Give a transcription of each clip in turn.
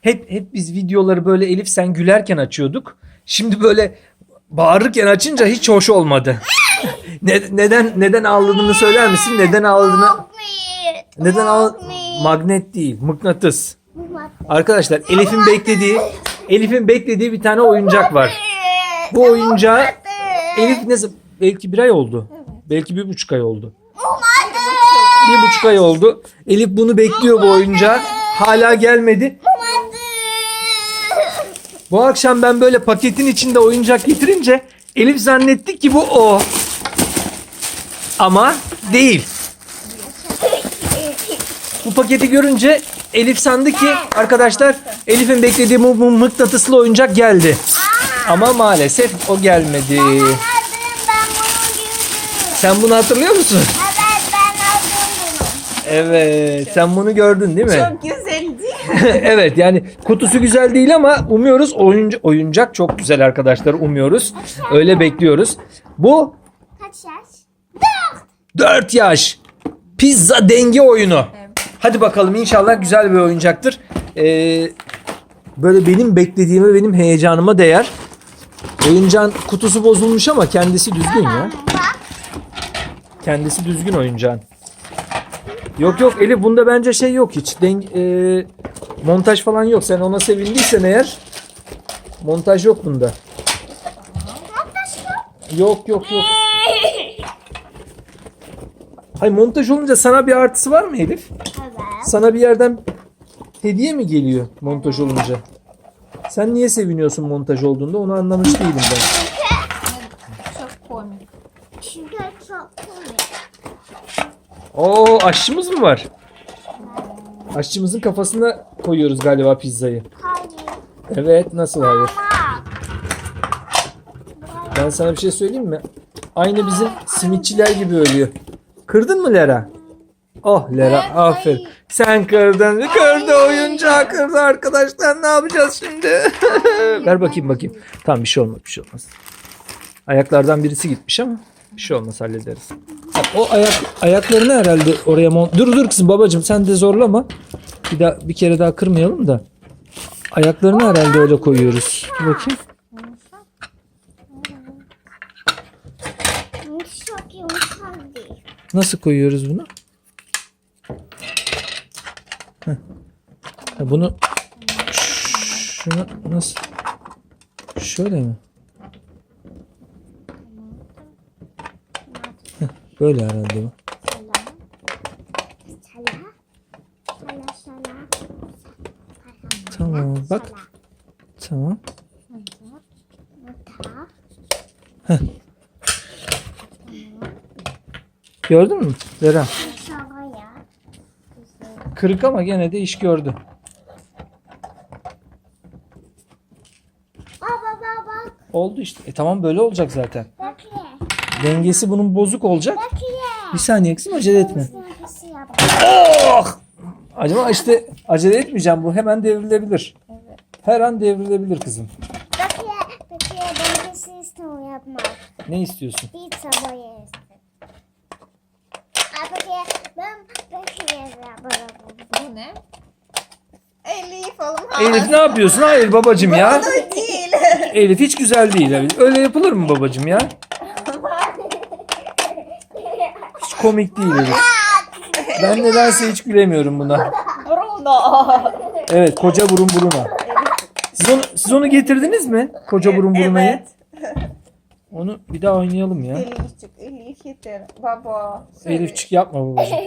Hep hep biz videoları böyle Elif sen gülerken açıyorduk. Şimdi böyle bağırırken açınca hiç hoş olmadı. Ne- neden neden ağladığını söyler misin? Neden ağladığını neden ağ Magnet. değil, mıknatıs. Arkadaşlar Elif'in beklediği Elif'in beklediği bir tane oyuncak var. Bu oyuncağı Elif ne belki bir ay oldu. Belki bir buçuk ay oldu. Bir buçuk ay oldu. Elif bunu bekliyor bu oyuncağı. Hala gelmedi. Bu akşam ben böyle paketin içinde oyuncak getirince Elif zannetti ki bu o. Ama değil. Bu paketi görünce Elif sandı ki arkadaşlar Elif'in beklediği bu, mıknatıslı oyuncak geldi. Ama maalesef o gelmedi. Sen bunu hatırlıyor musun? Evet ben aldım bunu. Evet, sen bunu gördün değil mi? Çok güzeldi. evet, yani kutusu güzel değil ama umuyoruz oyuncu oyuncak çok güzel arkadaşlar umuyoruz. Öyle bekliyoruz. Bu Kaç yaş? 4 yaş pizza denge oyunu. Hadi bakalım inşallah güzel bir oyuncaktır. Ee, böyle benim beklediğime benim heyecanıma değer. Oyuncağın kutusu bozulmuş ama kendisi düzgün ya. Bak. Kendisi düzgün oyuncağın. Yok yok Elif bunda bence şey yok hiç. Den- e, montaj falan yok. Sen ona sevindiysen eğer montaj yok bunda. Yok yok yok. Hay montaj olunca sana bir artısı var mı Elif? Evet. Sana bir yerden hediye mi geliyor montaj olunca? Sen niye seviniyorsun montaj olduğunda onu anlamış değilim ben. Çok komik. Çünkü çok komik. Oo aşçımız mı var? Aşçımızın kafasına koyuyoruz galiba pizzayı. Hayır. Evet nasıl hayır? Ben sana bir şey söyleyeyim mi? Aynı bizim simitçiler gibi ölüyor. Kırdın mı Lera? Oh Lera aferin. Sen kırdın. Kırdı oyuncağı kırdı arkadaşlar. Ne yapacağız şimdi? Ver bakayım bakayım. Tamam bir şey olmaz bir şey olmaz. Ayaklardan birisi gitmiş ama bir şey olmaz hallederiz. O ayak ayaklarını herhalde oraya mont... Dur dur kızım babacığım sen de zorlama. Bir daha bir kere daha kırmayalım da. Ayaklarını herhalde öyle koyuyoruz. Dur bakayım. Nasıl koyuyoruz bunu? Heh. Bunu şunu nasıl? Şöyle mi? Böyle herhalde bu. Tamam bak. Tamam. Ta. Gördün mü? Ya. Kırık ama gene de iş gördü. Baba. Oldu işte. E tamam böyle olacak zaten. Dengesi bunun bozuk olacak. Bir saniye kızım acele etme. Oh! Acaba işte acele etmeyeceğim bu hemen devrilebilir. Her an devrilebilir kızım. Ne istiyorsun? Pizza boyası. Bu ne? Elif oğlum. Elif ne yapıyorsun? Hayır babacım ya. Değil. Elif hiç güzel değil. Elif. Öyle yapılır mı babacım ya? Hiç komik değil Elif. Ben nedense hiç gülemiyorum buna. Bruno. Evet koca burun buruna. Siz onu, siz onu getirdiniz mi? Koca burun burunayı. Evet. Onu bir daha oynayalım ya. Elifçik, Elif yeter. Baba. Elifçik yapma babacım.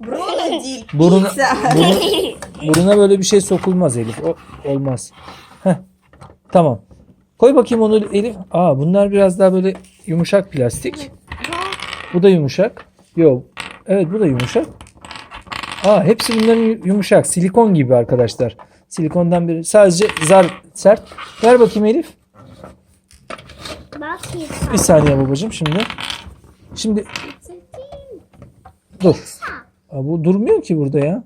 Bruno değil. Buruna, Pizza. burun- buruna böyle bir şey sokulmaz Elif. O, olmaz. Heh. Tamam. Koy bakayım onu Elif. Aa bunlar biraz daha böyle yumuşak plastik. Bu da yumuşak. Yok. Evet bu da yumuşak. Aa hepsi bunların yu- yumuşak. Silikon gibi arkadaşlar. Silikondan biri. Sadece zar sert. Ver bakayım Elif. Bak Bir saniye babacığım şimdi. Şimdi dur. Aa, bu durmuyor ki burada ya.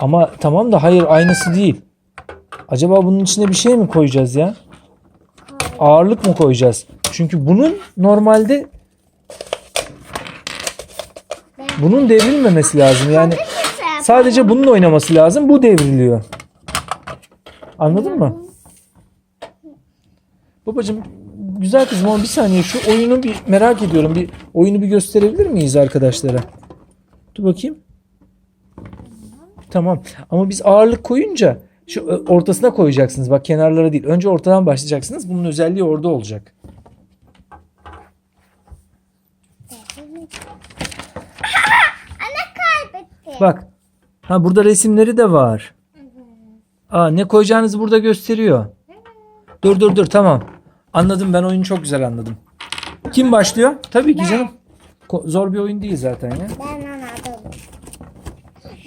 Ama tamam da hayır aynısı değil. Acaba bunun içine bir şey mi koyacağız ya? Ağırlık mı koyacağız? Çünkü bunun normalde Bunun devrilmemesi lazım. Yani sadece bunun oynaması lazım. Bu devriliyor. Anladın mı? Babacım güzel kızım ama bir saniye şu oyunu bir merak ediyorum. Bir oyunu bir gösterebilir miyiz arkadaşlara? Dur bakayım. Tamam. Ama biz ağırlık koyunca şu ö, ortasına koyacaksınız. Bak kenarlara değil. Önce ortadan başlayacaksınız. Bunun özelliği orada olacak. Bak. Ha burada resimleri de var. Aa ne koyacağınızı burada gösteriyor. Dur dur dur tamam. Anladım ben oyunu çok güzel anladım. Kim başlıyor? Tabii ki canım. Ko- Zor bir oyun değil zaten ya. Ben anladım.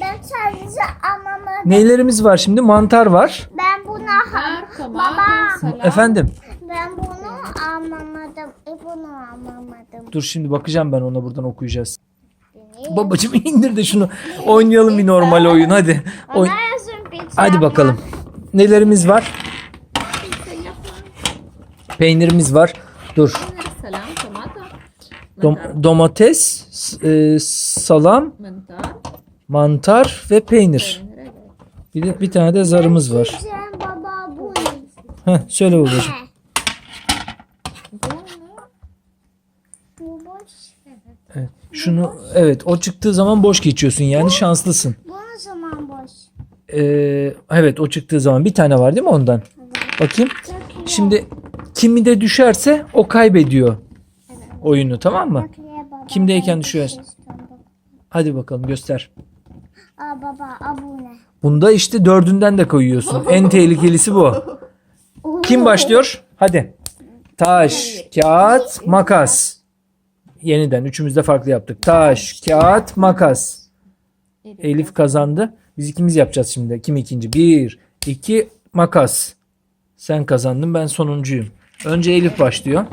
Ben sadece anlamadım. Neylerimiz var şimdi? Mantar var. Ben bunu Biber, tomato, salam. Efendim. ben bunu anlamadım. E bunu anlamadım. Dur şimdi bakacağım ben ona buradan okuyacağız. Babacım indir de şunu. Oynayalım bir normal oyun hadi. Oyn- hadi bakalım. Nelerimiz var? Peynirimiz var. Dur. Salam. Dom- domates, s- e, salam, Mantar. mantar ve peynir. Bir de bir tane de zarımız var. Baba bu. Heh, söyle babacığım. Evet. Şunu evet o çıktığı zaman boş geçiyorsun yani şanslısın. Bu ne zaman boş? Ee, evet o çıktığı zaman bir tane var değil mi ondan? Bakayım. Şimdi kimi de düşerse o kaybediyor oyunu tamam mı? Kimdeyken şey istiyorum. Hadi bakalım göster. Aa baba abone. Bunda işte dördünden de koyuyorsun. En tehlikelisi bu. Kim başlıyor? Hadi. Taş, kağıt, makas. Yeniden üçümüz de farklı yaptık. Taş, kağıt, makas. Elif kazandı. Biz ikimiz yapacağız şimdi. Kim ikinci? Bir, iki, makas. Sen kazandın ben sonuncuyum. Önce Elif başlıyor.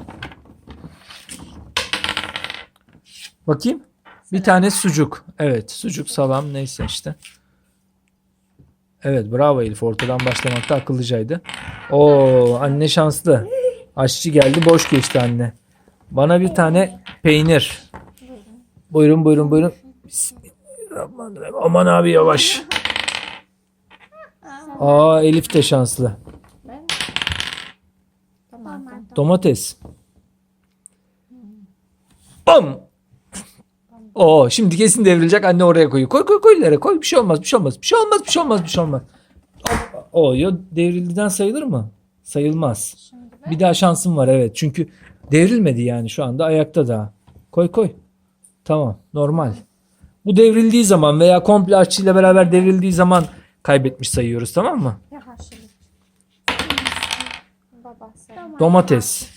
Bakayım. Bir tane sucuk. Evet sucuk salam neyse işte. Evet bravo Elif ortadan başlamakta akıllıcaydı. Oo anne şanslı. Aşçı geldi boş geçti anne. Bana bir tane peynir. Buyurun buyurun buyurun. Bismillahirrahmanirrahim. Aman abi yavaş. Aa Elif de şanslı. Domates. Bam. Oo şimdi kesin devrilecek anne oraya koyuyor. Koy koy koy ileri koy bir şey olmaz bir şey olmaz bir şey olmaz bir şey olmaz bir şey olmaz. Hop. O ya devrildiden sayılır mı? Sayılmaz. Bir daha şansım var evet çünkü devrilmedi yani şu anda ayakta daha. Koy koy. Tamam normal. Bu devrildiği zaman veya komple aşçıyla beraber devrildiği zaman kaybetmiş sayıyoruz tamam mı? Domates.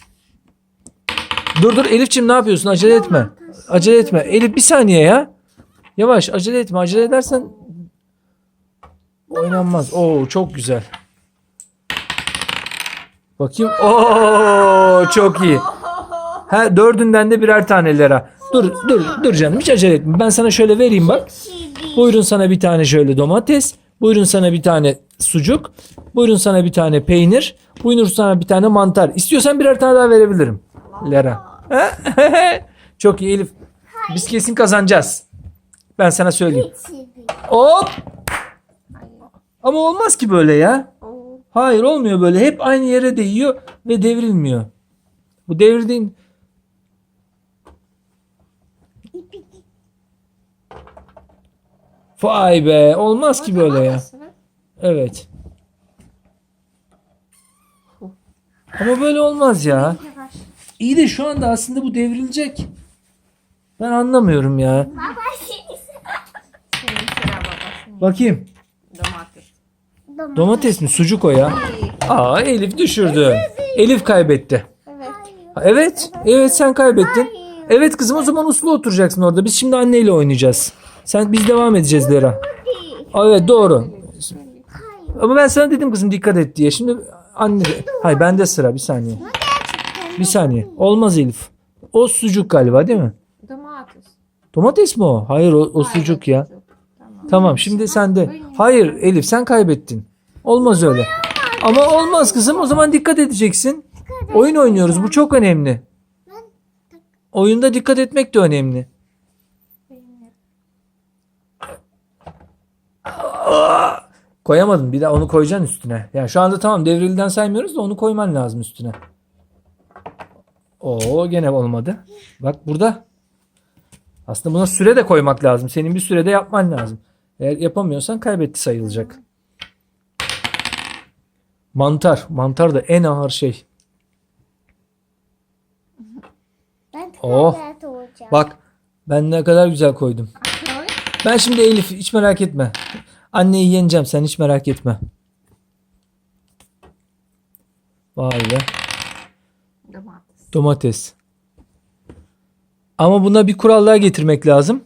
Dur dur Elifçim ne yapıyorsun? Acele etme. Acele etme. Elif bir saniye ya. Yavaş acele etme. Acele edersen oynanmaz. Oo çok güzel. Bakayım. Oo çok iyi. Ha dördünden de birer tane lira. Dur dur dur canım hiç acele etme. Ben sana şöyle vereyim bak. Buyurun sana bir tane şöyle domates. Buyurun sana bir tane sucuk. Buyurun sana bir tane peynir. Buyurun sana bir tane mantar. İstiyorsan birer tane daha verebilirim. Lera. Çok iyi Elif. Biz kesin kazanacağız. Ben sana söyleyeyim. Hop. Ama olmaz ki böyle ya. Hayır olmuyor böyle. Hep aynı yere değiyor ve devrilmiyor. Bu devrildiğin... Vay be olmaz ki böyle ya. Evet. Ama böyle olmaz ya. İyi de şu anda aslında bu devrilecek. Ben anlamıyorum ya. Senin sıra baba. Senin. Bakayım. Domates. Domates mi? Sucuk o ya. Aa Elif düşürdü. Elif kaybetti. Evet. Ha, Evet. Evet sen kaybettin. Evet kızım o zaman uslu oturacaksın orada. Biz şimdi anneyle oynayacağız. Sen biz devam edeceğiz Lera. Aa, Evet doğru. Ama ben sana dedim kızım dikkat et diye. Şimdi anne Hayır bende sıra bir saniye. Bir saniye. Olmaz Elif. O sucuk galiba değil mi? domates. Mi o? Hayır o, o Hayır, sucuk ya. sucuk. Tamam. Tamam şimdi sen de. Hayır Elif sen kaybettin. Olmaz öyle. Ama olmaz kızım o zaman dikkat edeceksin. Oyun oynuyoruz bu çok önemli. Oyunda dikkat etmek de önemli. Aa, Koyamadın bir daha onu koyacaksın üstüne. Yani şu anda tamam devrilden saymıyoruz da onu koyman lazım üstüne. Oo gene olmadı. Bak burada. Aslında buna süre de koymak lazım. Senin bir sürede yapman lazım. Eğer yapamıyorsan kaybetti sayılacak. Mantar. Mantar da en ağır şey. Ben Oh. olacağım. Bak ben ne kadar güzel koydum. Oy. Ben şimdi Elif hiç merak etme. Anneyi yeneceğim sen hiç merak etme. Vay be. Domates. Domates. Ama buna bir kural daha getirmek lazım.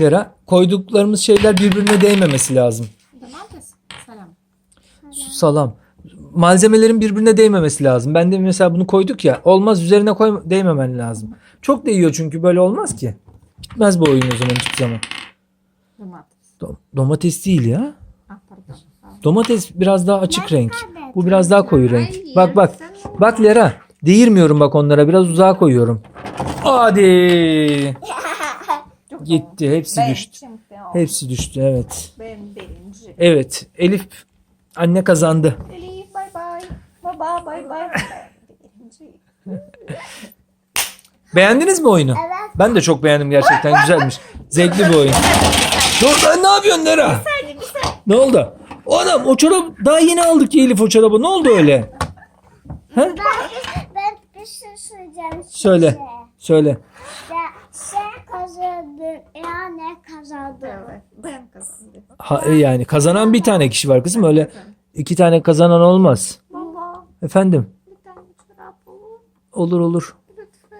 Lera koyduklarımız şeyler birbirine değmemesi lazım. Domates. Salam. Salam. Malzemelerin birbirine değmemesi lazım. Ben de mesela bunu koyduk ya. Olmaz üzerine koy değmemen lazım. Çok değiyor çünkü böyle olmaz ki. Gitmez bu oyun o zaman hiçbir zaman. Domates. Do- domates değil ya. Ah pardon. Domates biraz daha açık renk. Bu biraz daha koyu renk. Bak bak. Bak Lera. Değirmiyorum bak onlara. Biraz uzağa koyuyorum. Hadi. Gitti. Hepsi Ben düştü. Hepsi düştü. Evet. Ben birinci. Evet. Elif anne kazandı. Elif bay bay. Baba bay bay. Beğendiniz mi oyunu? Evet. Ben de çok beğendim gerçekten. Güzelmiş. Zevkli bir oyun. Dur lan ne yapıyorsun Lera? Ne oldu? O adam o çorap daha yeni aldık ya Elif o çorabı. Ne oldu öyle? Ben, ben bir şey söyleyeceğim. Söyle. Söyle. Sen, sen kazandın. Ya ne kazandın? Evet. Ben kazandım. Ha, yani kazanan bir tane kişi var kızım. Öyle iki tane kazanan olmaz. Baba. Efendim? Bir tane çorap olur. Olur olur. Lütfen.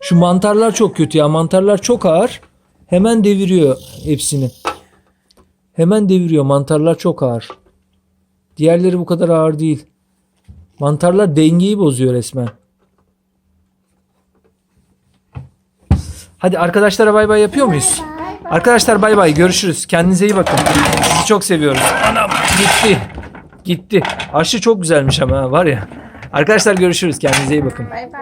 Şu mantarlar çok kötü ya. Mantarlar çok ağır. Hemen deviriyor hepsini. Hemen deviriyor. Mantarlar çok ağır. Diğerleri bu kadar ağır değil. Mantarlar dengeyi bozuyor resmen. Hadi arkadaşlara bay bay yapıyor muyuz? Arkadaşlar bay bay görüşürüz. Kendinize iyi bakın. Sizi çok seviyoruz. Anam gitti. Gitti. Aşı çok güzelmiş ama ha, var ya. Arkadaşlar görüşürüz. Kendinize iyi bakın. Bay bay.